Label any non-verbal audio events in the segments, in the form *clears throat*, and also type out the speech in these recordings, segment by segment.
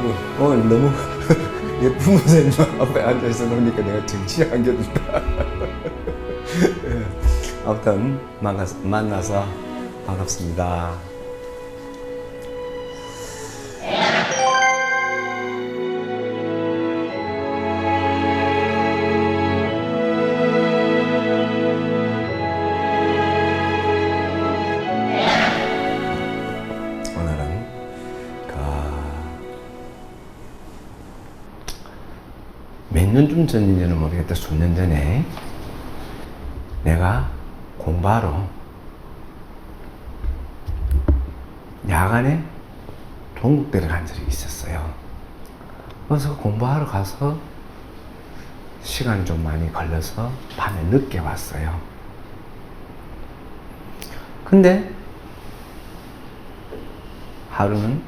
아이고, 오늘 너무 *laughs* 예쁜 선생님 앞에 앉아서 노니까 내가 정치 안겨준다. *laughs* 예. 아무튼 만나서 반갑습니다. 몇 년쯤 전인지는 모르겠다. 수년 전에 내가 공부하러 야간에 동국대를 간 적이 있었어요. 그래서 공부하러 가서 시간이 좀 많이 걸려서 밤에 늦게 왔어요. 근데 하루는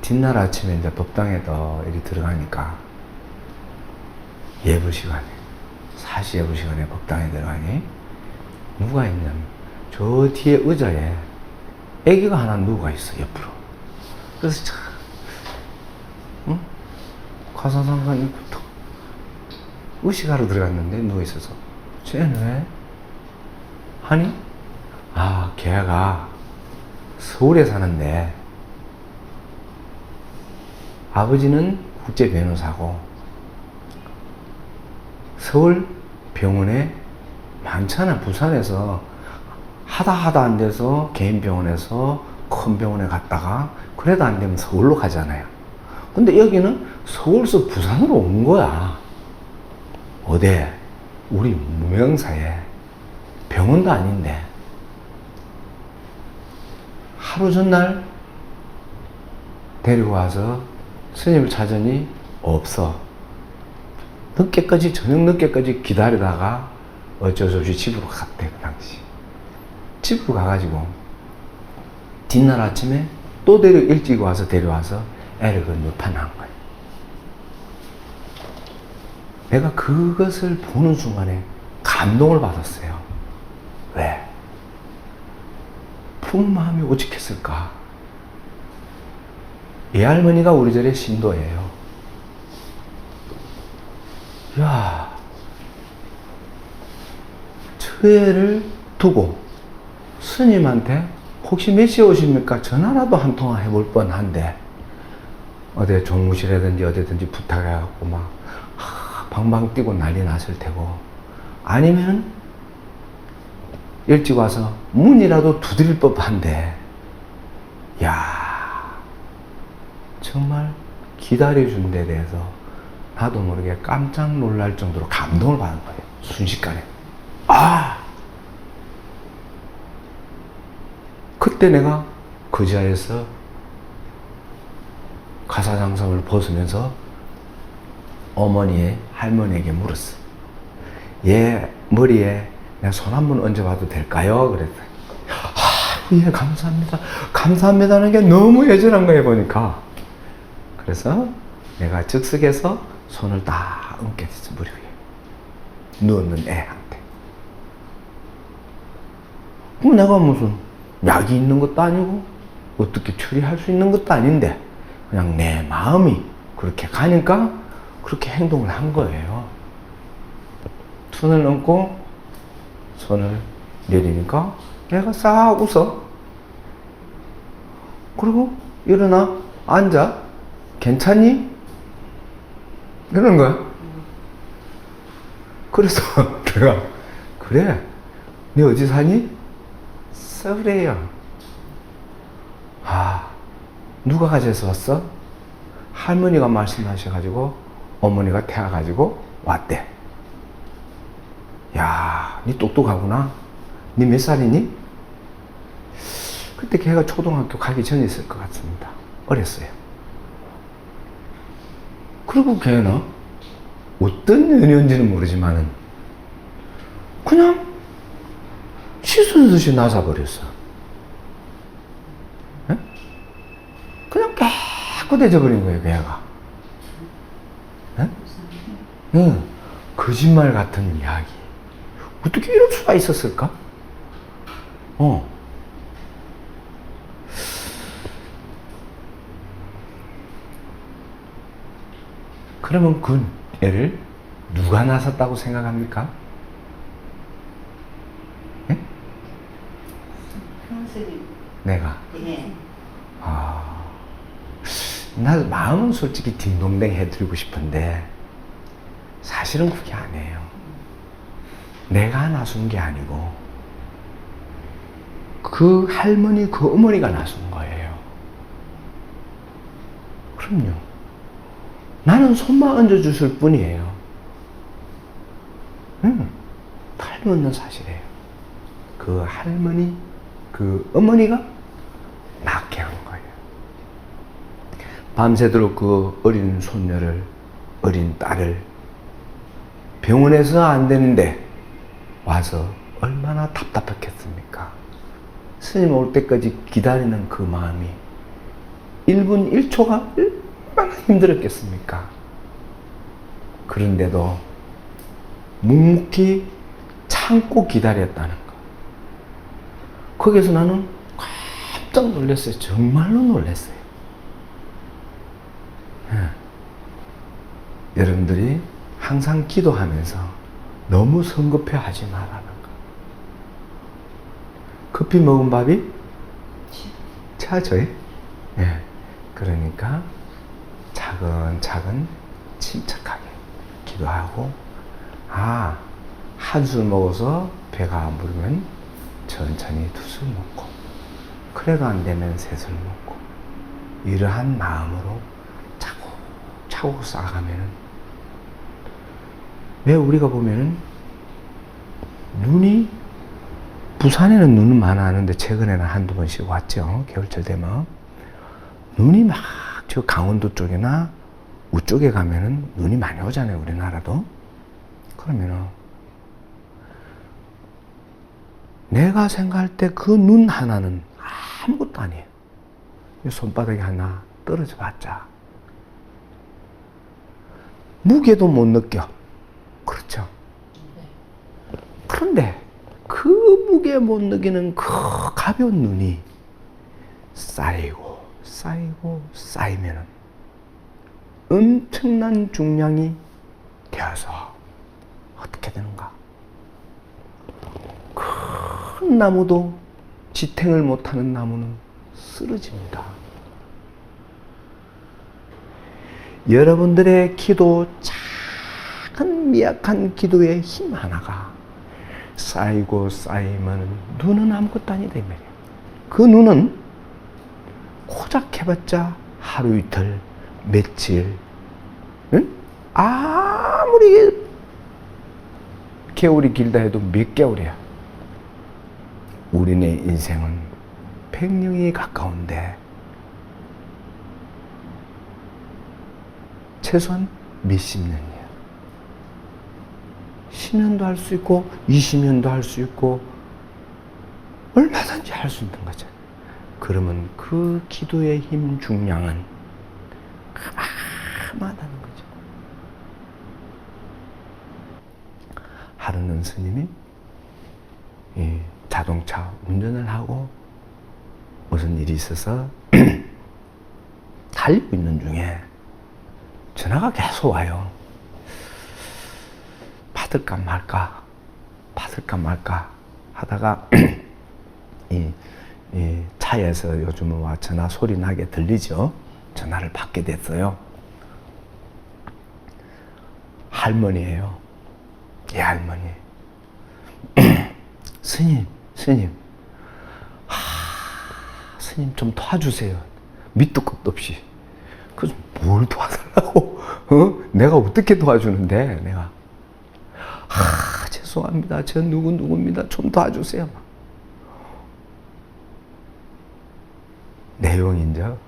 뒷날 아침에 이제 법당에도 이리 들어가니까 예불 시간에 사시 예불 시간에 법당에 들어가니 누가 있냐면 저 뒤에 의자에 아기가 하나 누가 있어 옆으로 그래서 참 응? 가사상관부터 의식하러 들어갔는데 누워 있어서 쟤는 왜? 하니 아 걔가 서울에 사는데 아버지는 국제 변호사고 서울 병원에 많잖아 부산에서 하다 하다 안 돼서 개인 병원에서 큰 병원에 갔다가 그래도 안 되면 서울로 가잖아요. 근데 여기는 서울서 부산으로 온 거야. 어디? 우리 무명사에 병원도 아닌데 하루 전날 데리고 와서 스님을 찾으니 없어. 늦게까지, 저녁 늦게까지 기다리다가 어쩔 수 없이 집으로 갔대, 그 당시. 집으로 가가지고, 뒷날 아침에 또 데려, 일찍 와서 데려와서 애를 그 늪판한 거야. 내가 그것을 보는 순간에 감동을 받았어요. 왜? 품 마음이 오직했을까? 이 할머니가 우리 절의 신도예요. 야, 처애를 두고 스님한테 혹시 몇 시에 오십니까? 전화라도 한 통화 해볼 뻔한데 어디 종무실이라든지 어디든지 부탁해갖고 막 하, 방방 뛰고 난리 났을 테고 아니면 일찍 와서 문이라도 두드릴 법한데 야 정말 기다려준 데 대해서 나도 모르게 깜짝 놀랄 정도로 감동을 받은 거예요 순식간에 아 그때 내가 그 자리에서 가사장성을 벗으면서 어머니의 할머니에게 물었어 얘 머리에 내가 손 한 번 얹어봐도 될까요? 그랬더니 아, 예, 감사합니다. 감사합니다는 게 너무 애절한 거예요, 보니까. 그래서 내가 즉석에서 손을 딱 얹게 됐어, 머리 위에. 누웠는 애한테. 그럼 내가 무슨 약이 있는 것도 아니고, 어떻게 처리할 수 있는 것도 아닌데, 그냥 내 마음이 그렇게 가니까 그렇게 행동을 한 거예요. 손을 얹고 손을 내리니까 내가 싹 웃어. 그리고 일어나 앉아. 괜찮니? 이러는 거야. 그래서 *laughs* 내가 그래. 네 어디 사니? 서울에요. 아 누가 가져서 왔어? 할머니가 말씀하셔가지고 어머니가 태워가지고 왔대. 야, 니 똑똑하구나. 니 몇 살이니? 그때 걔가 초등학교 가기 전이었을 것 같습니다. 어렸어요. 그리고 걔는 어떤 연이었는지는 모르지만은 그냥 시순듯이 나사버렸어. 에? 그냥 깨끗해져 버린 거예요, 걔가. 에? 응. 거짓말 같은 이야기. 어떻게 이럴 수가 있었을까? 어. 그러면 그 애를 누가 낳았다고 생각합니까? 예? 내가. 예. 아, 나 마음은 솔직히 딩동댕 해드리고 싶은데 사실은 그게 아니에요. 내가 나선 게 아니고 그 할머니, 그 어머니가 나선 거예요. 그럼요. 나는 손만 얹어줬을 뿐이에요. 응, 탈없는 사실이에요. 그 할머니, 그 어머니가 낳게 한 거예요. 밤새도록 그 어린 손녀를, 어린 딸을 병원에서 안 되는데 와서 얼마나 답답했겠습니까? 스님 올 때까지 기다리는 그 마음이 1분 1초가 얼마나 힘들었겠습니까? 그런데도 묵묵히 참고 기다렸다는 거. 거기서 나는 깜짝 놀랐어요. 정말로 놀랐어요. 예. 여러분들이 항상 기도하면서 너무 성급해 하지 말라는 거. 커피 먹은 밥이 차져요. 예. 그러니까 차근차근 침착하게 기도하고, 아, 한 술 먹어서 배가 안 부르면 천천히 두 술 먹고, 그래도 안 되면 세 술 먹고, 이러한 마음으로 차곡차곡 쌓아가면은, 왜 우리가 보면은, 눈이, 부산에는 눈은 많았는데, 최근에는 한두 번씩 왔죠. 겨울철 되면. 눈이 막, 저 강원도 쪽이나 우쪽에 가면은 눈이 많이 오잖아요. 우리나라도. 그러면은, 내가 생각할 때 그 눈 하나는 아무것도 아니에요. 이 손바닥이 하나 떨어져 봤자. 무게도 못 느껴. 그렇죠. 그런데 그 무게 못 느끼는 그 가벼운 눈이 쌓이고 쌓이고 쌓이면은 엄청난 중량이 되어서 어떻게 되는가? 큰 나무도 지탱을 못하는 나무는 쓰러집니다. 여러분들의 기도, 작은 미약한 기도의 힘 하나가 쌓이고 쌓이면 눈은 아무것도 아니다. 그 눈은 고작 해봤자 하루 이틀, 며칠, 응? 아무리 개울이 길다 해도 몇 개월이야. 우리네 인생은 백년이 가까운데 최소한 몇십 년이야. 10년도 할 수 있고 20년도 할 수 있고 얼마든지 할 수 있는 거죠. 그러면 그 기도의 힘 중량은 어마어마하다는 거죠. 하루는 스님이 이 자동차 운전을 하고 무슨 일이 있어서 *clears throat* 달리고 있는 중에 전화가 계속 와요. 받을까 말까, 받을까 말까 하다가 *clears throat* 이, 이 차에서 요즘은 와 전화 소리 나게 들리죠. 전화를 받게 됐어요. 할머니예요. 예 할머니. *clears throat* 스님, 스님. 하, 스님 좀 도와주세요. 밑도 끝도 없이. 그래서 뭘 도와달라고? 어? 내가 어떻게 도와주는데, 내가. 아, 죄송합니다. 저 누구 누구입니다. 좀 도와주세요. 내용인죠.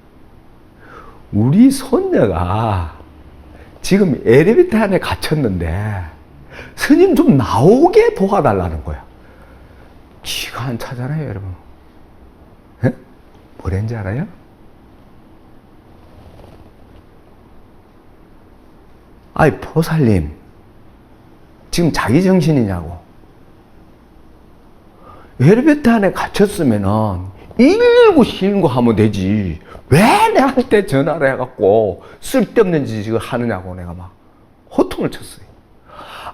우리 손녀가 지금 엘리베이터 안에 갇혔는데 스님 좀 나오게 도와달라는 거야. 기가 안 차잖아요, 여러분. 에? 뭐랬는지 알아요? 아이, 보살님. 지금 자기 정신이냐고. 엘리베이터 안에 갇혔으면은 119 신고하면 되지. 왜 내한테 전화를 해갖고 쓸데없는 짓을 하느냐고 내가 막 호통을 쳤어요.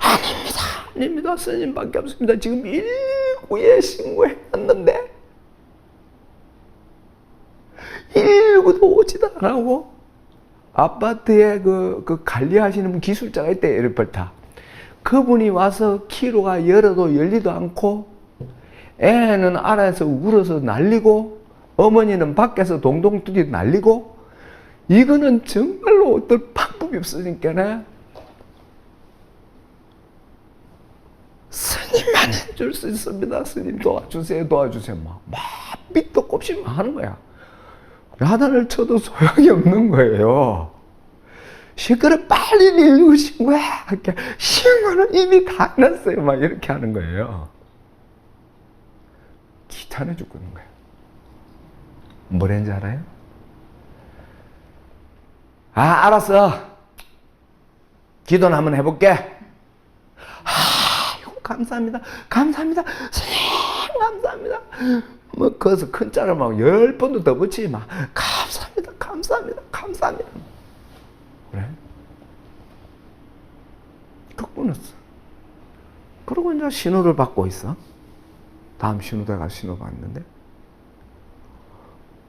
아닙니다. 아닙니다. 스님밖에 없습니다. 지금 119에 신고해놨는데 119도 오지도 않고 아파트에 그, 그 관리하시는 분 기술자가 있대, 에르펠타. 그분이 와서 키로가 열어도 열리도 않고 애는 안에서 울어서 날리고 어머니는 밖에서 동동 두디 날리고 이거는 정말로 어떤 방법이 없으니까네 스님만 해줄 수 있습니다. 스님 도와주세요, 도와주세요. 막, 막 밑도 곱씹 하는 거야. 야단을 쳐도 소용이 없는 거예요. 시끄러 빨리 일고 신고해. 이렇게 신고는 이미 다 났어요. 막 이렇게 하는 거예요. 귀찮아 죽겠는 거예요. 뭐랬는지 알아요? 아, 알았어. 기도는 한번 해볼게. 아이고, 감사합니다. 감사합니다. 선생님, 감사합니다. 뭐, 거기서 큰 자를 막열 번도 더 붙이지 마. 감사합니다. 감사합니다. 감사합니다. 그래? 그 끊었어. 그러고 이제 신호를 받고 있어. 다음 신호대가 신호 받는데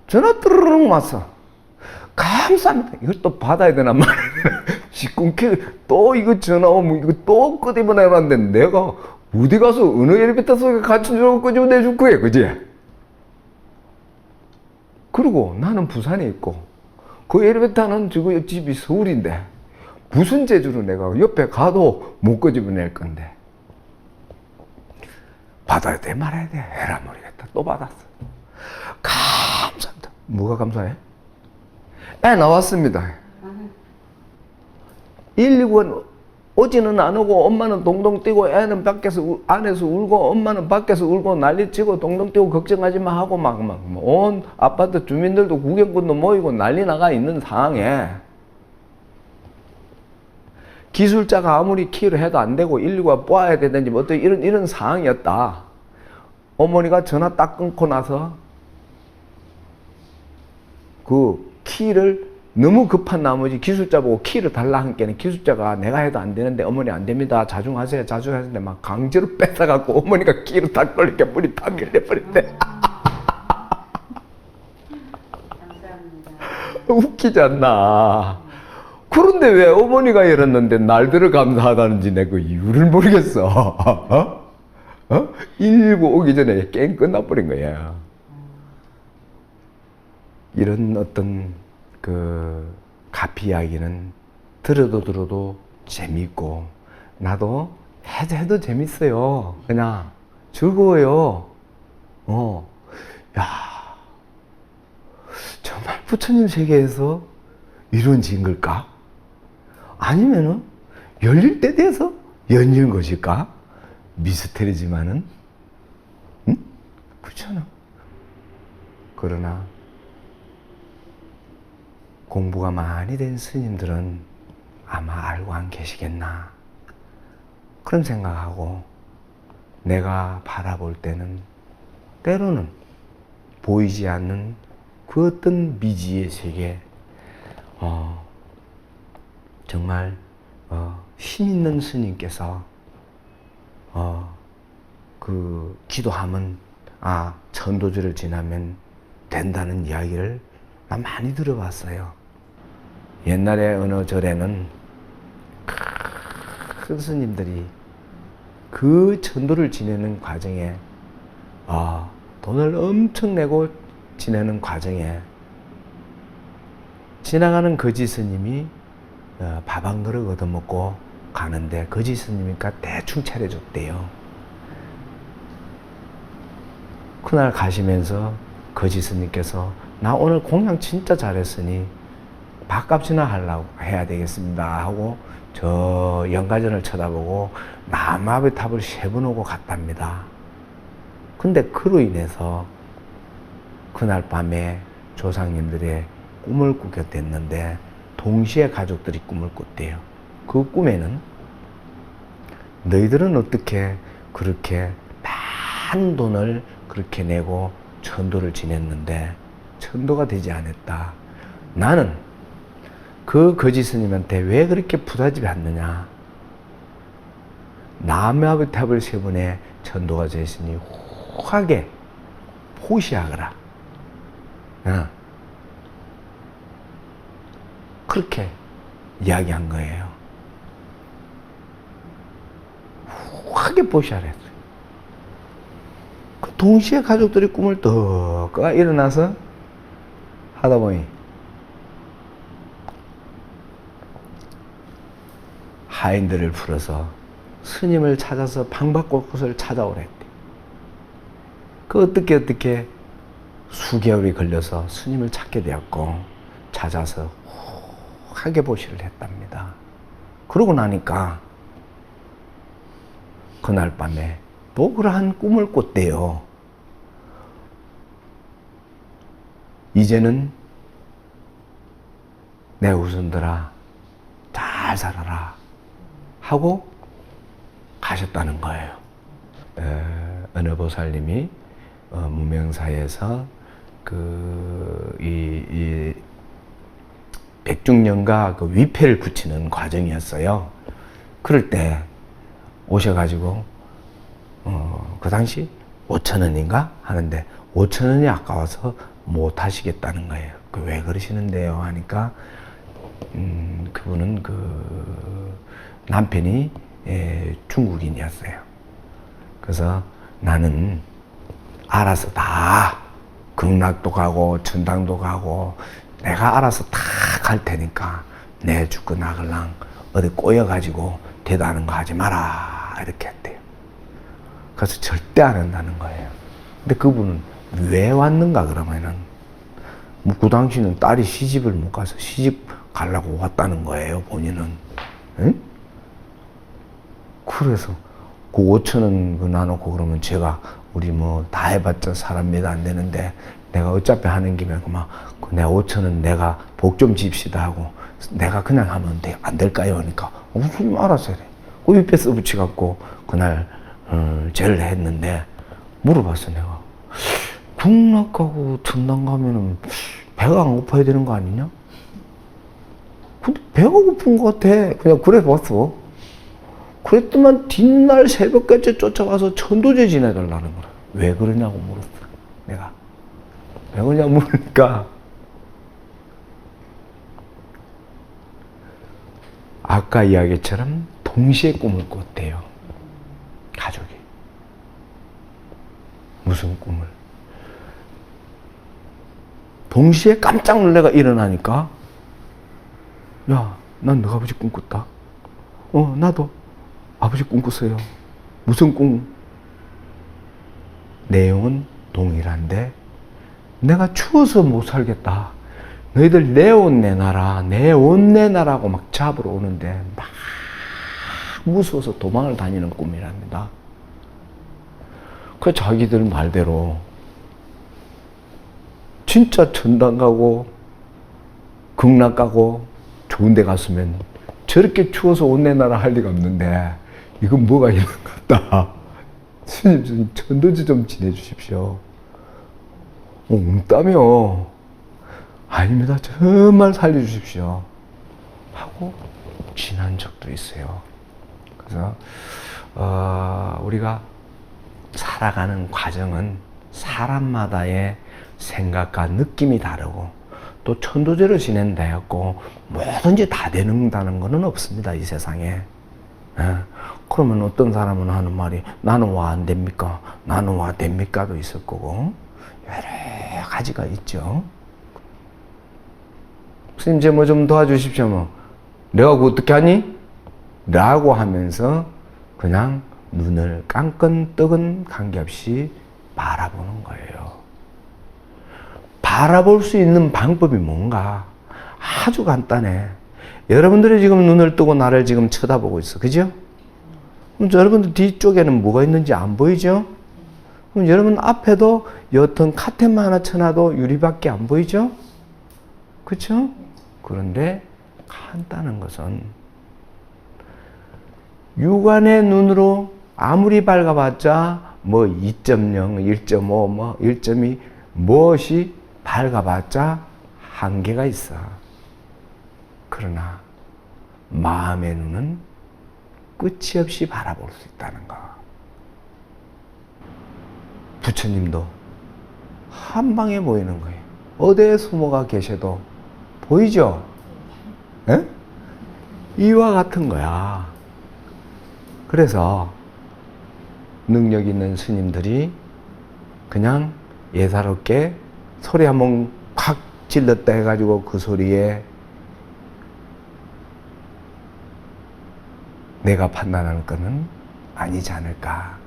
전화 뜨르릉 왔어. 감사합니다. 또 받아야 되나 말이야. 시궁키 *laughs* 또 이거 전화 오면 이거 또 끄집어내 봤는데 내가 어디 가서 어느 엘리베이터 속에 같이 들어 끄집어내줄 거야, 그지? 그리고 나는 부산에 있고 그 엘리베이터는 지금 집이 서울인데 무슨 재주로 내가 옆에 가도 못 끄집어낼 건데 받아야 돼 말아야 돼. 해라 모르겠다. 또 받았어. 감사합니다. 뭐가 감사해? 애 나왔습니다. 119는 오지는 안 오고 엄마는 동동 뛰고 애는 밖에서 우- 안에서 울고 엄마는 밖에서 울고 난리치고 동동 뛰고 걱정하지 마 하고 막 막 온 아파트 주민들도 구경꾼도 모이고 난리 나가 있는 상황에 기술자가 아무리 키를 해도 안 되고 119가 뽑아야 되든지 뭐 어떤 이런 이런 상황이었다. 어머니가 전화 딱 끊고 나서 그 키를 너무 급한 나머지 기술자 보고 키를 달라 한께는 기술자가 내가 해도 안 되는데 어머니 안 됩니다. 자중하세요. 자중하세요. 막 강제로 *laughs* 뺏어갖고 어머니가 키를 다 걸리게 물이 다 밀려버린대. 웃기지 않나. 그런데 왜 어머니가 이랬는데 날들을 감사하다는지 내그 이유를 모르겠어. *laughs* 어? 어? 119 오기 전에 게임 끝나버린 거야. 이런 어떤 그 가피 이야기는 들어도 들어도 재밌고 나도 해도 해도 재밌어요. 그냥 즐거워요. 어. 야. 정말 부처님 세계에서 이루어진 걸까? 아니면은 열릴 때 돼서 열린 것일까? 미스테리지만은 응? 그렇잖아. 그러나 공부가 많이 된 스님들은 아마 알고 안 계시겠나 그런 생각하고 내가 바라볼 때는 때로는 보이지 않는 그 어떤 미지의 세계, 어, 정말 어, 힘 있는 스님께서 어, 그 기도하면 아 천도주를 지나면 된다는 이야기를 나 많이 들어봤어요. 옛날에 어느 절에는 큰 스님들이 그 천도를 지내는 과정에 아, 돈을 엄청 내고 지내는 과정에 지나가는 거지 스님이 어, 밥 한 그릇 얻어먹고 가는데 거지 스님이니까 대충 차려줬대요. 그날 가시면서 거지 스님께서 나 오늘 공양 진짜 잘했으니 밥값이나 하려고 해야 되겠습니다 하고 저 연가전을 쳐다보고 남아의 탑을 세 번 오고 갔답니다. 근데 그로 인해서 그날 밤에 조상님들의 꿈을 꾸게 됐는데 동시에 가족들이 꿈을 꿨대요. 그 꿈에는 너희들은 어떻게 그렇게 많은 돈을 그렇게 내고 천도를 지냈는데 천도가 되지 않았다. 나는 그 거지 스님한테 왜 그렇게 부다집이 않느냐? 남아비탑을 세 번에 천도가 되시니 후하게 포시하거라. 어. 그렇게 이야기한 거예요. 후하게 포시하라 했어요. 그 동시에 가족들이 꿈을 떡꿔 일어나서 하다 보니 하인들을 풀어서 스님을 찾아서 방박곳곳을 찾아오랬대. 그 어떻게 어떻게 수개월이 걸려서 스님을 찾게 되었고 찾아서 하게 보시를 했답니다. 그러고 나니까 그날 밤에 또 그러한 꿈을 꿨대요. 이제는 내 후손들아 잘 살아라 하고 가셨다는 거예요. 에, 어느 보살님이 어, 무명사에서 그이 이 백중년과 그 위패를 굳히는 과정이었어요. 그럴 때 오셔가지고 어, 그 당시 5천 원인가 하는데 5천 원이 아까워서 못 하시겠다는 거예요. 그 왜 그러시는데요? 하니까 음, 그분은 그 남편이 예, 중국인이었어요. 그래서 나는 알아서 다 극락도 가고 천당도 가고 내가 알아서 다 갈 테니까 내 죽고 나갈랑 어디 꼬여가지고 대단한 거 하지 마라 이렇게 했대요. 그래서 절대 안 한다는 거예요. 근데 그분은 왜 왔는가 그러면은 뭐그 당시는 딸이 시집을 못 가서 시집 가려고 왔다는 거예요 본인은. 응? 그래서 그 5천 원그 나놓고 그러면 제가 우리 뭐 다 해봤자 사람 몇 안 되는데 내가 어차피 하는 김에 그막내 5천 원 내가 복 좀 집시다 하고 내가 그냥 하면 돼, 안 될까요? 하니까 어, 무슨 알았어야 돼. 그 위패 써붙이 갖고 그날 어, 제를 했는데 물어봤어 내가 국락 가고 전당 가면은 배가 안 고파야 되는 거 아니냐? 근데 배가 고픈 것 같아. 그냥 그래 봤어. 그랬더만 뒷날 새벽까지 쫓아가서 천도제 지내달라는 거야. 왜 그러냐고 물었어. 내가. 왜 그러냐고 물으니까. 아까 이야기처럼 동시에 꿈을 꿨대요. 가족이. 무슨 꿈을? 동시에 깜짝 놀래가 일어나니까 야, 난 너가 아버지 꿈 꿨다. 어, 나도 아버지 꿈 꿨어요. 무슨 꿈? 내용은 동일한데 내가 추워서 못 살겠다. 너희들 내 옷 내놔라. 내 옷 내놔라고 막 잡으러 오는데 막 무서워서 도망을 다니는 꿈이랍니다. 그 자기들 말대로 진짜 전당 가고 극락 가고 좋은 데 갔으면 저렇게 추워서 옷 내놔라 할 리가 없는데 이건 뭐가 있는 것 같다. *laughs* 스님 좀 전도지 좀 지내주십시오. 어, 웅따며 아닙니다. 정말 살려주십시오. 하고 지난 적도 있어요. 그래서 어, 우리가 살아가는 과정은 사람마다의 생각과 느낌이 다르고 또 천도제로 지낸다 했고 뭐든지 다 되는다는 것은 없습니다 이 세상에 예. 그러면 어떤 사람은 하는 말이 나는 와 안 됩니까 나는 와 됩니까도 있을 거고 여러 가지가 있죠 스님 제 뭐 좀 도와주십시오 뭐 내가 그거 어떻게 하니? 라고 하면서 그냥 눈을 깜끈 뜨근 관계없이 바라보는 거예요. 바라볼 수 있는 방법이 뭔가 아주 간단해. 여러분들이 지금 눈을 뜨고 나를 지금 쳐다보고 있어. 그죠? 그럼 여러분들 뒤쪽에는 뭐가 있는지 안 보이죠? 그럼 여러분 앞에도 여튼 카텐만 하나 쳐놔도 유리밖에 안 보이죠? 그렇죠? 그런데 간단한 것은 육안의 눈으로 아무리 밝아봤자 뭐 2.0, 1.5, 뭐 1.2 무엇이 밝아봤자 한계가 있어. 그러나 마음의 눈은 끝이 없이 바라볼 수 있다는 거. 부처님도 한 방에 보이는 거예요. 어디에 숨어가 계셔도 보이죠? 에? 이와 같은 거야. 그래서 능력 있는 스님들이 그냥 예사롭게 소리 한번 콱 질렀다 해가지고 그 소리에 내가 판단하는 거는 아니지 않을까.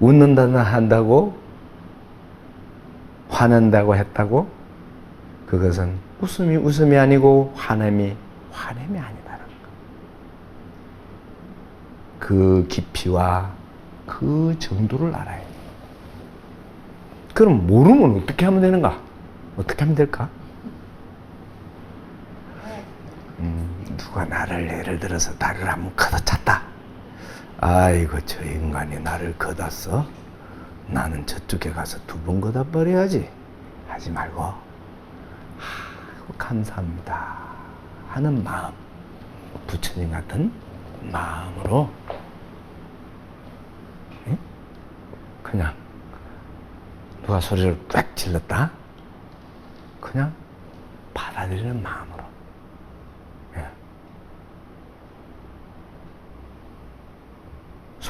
웃는다나 한다고 화낸다고 했다고 그것은 웃음이 웃음이 아니고 화냄이 화냄이 아니다라는 거. 그 깊이와 그 정도를 알아야 돼. 그럼 모르면 어떻게 하면 되는가? 어떻게 하면 될까? 음, 누가 나를 예를 들어서 나를 한번 걷어찼다. 아이고 저 인간이 나를 걷었어. 나는 저쪽에 가서 두번 걷어버려야지. 하지 말고 아이고 감사합니다 하는 마음 부처님 같은 마음으로 예? 그냥 누가 소리를 꽉 질렀다 그냥 받아들이는 마음으로 예.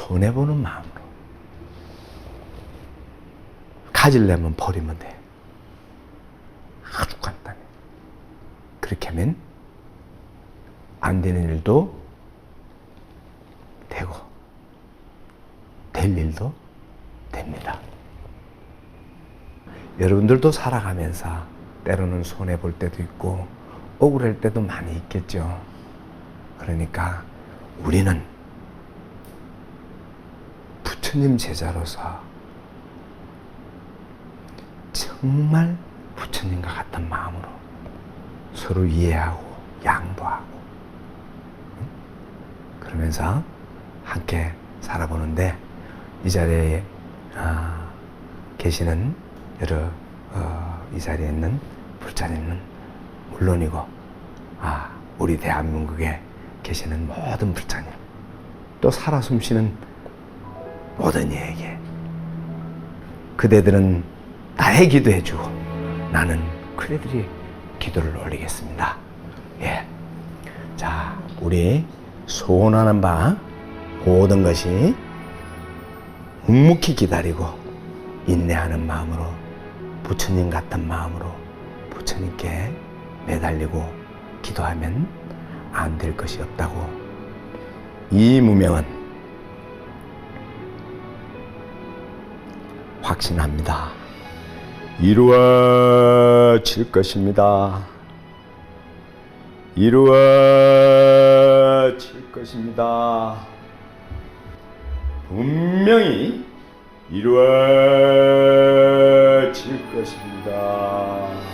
손해보는 마음으로 가질려면 버리면 돼 아주 간단해 그렇게 하면 안 되는 일도 되고 될 일도 됩니다. 여러분들도 살아가면서 때로는 손해 볼 때도 있고 억울할 때도 많이 있겠죠. 그러니까 우리는 부처님 제자로서 정말 부처님과 같은 마음으로 서로 이해하고 양보하고 응? 그러면서 함께 살아보는데 이 자리에 아, 계시는 여러 어, 이 자리에 있는 불자님은 물론이고 아, 우리 대한민국에 계시는 모든 불자님 또 살아 숨쉬는 모든 이에게 그대들은 나의 기도해 주고 나는 그대들이 기도를 올리겠습니다. 예. 자, 우리 소원하는 바 모든 것이 묵묵히 기다리고 인내하는 마음으로 부처님 같은 마음으로 부처님께 매달리고 기도하면 안 될 것이 없다고 이 무명은 확신합니다. 이루어질 것입니다. 이루어질 것입니다. 분명히 이루어질 것입니다.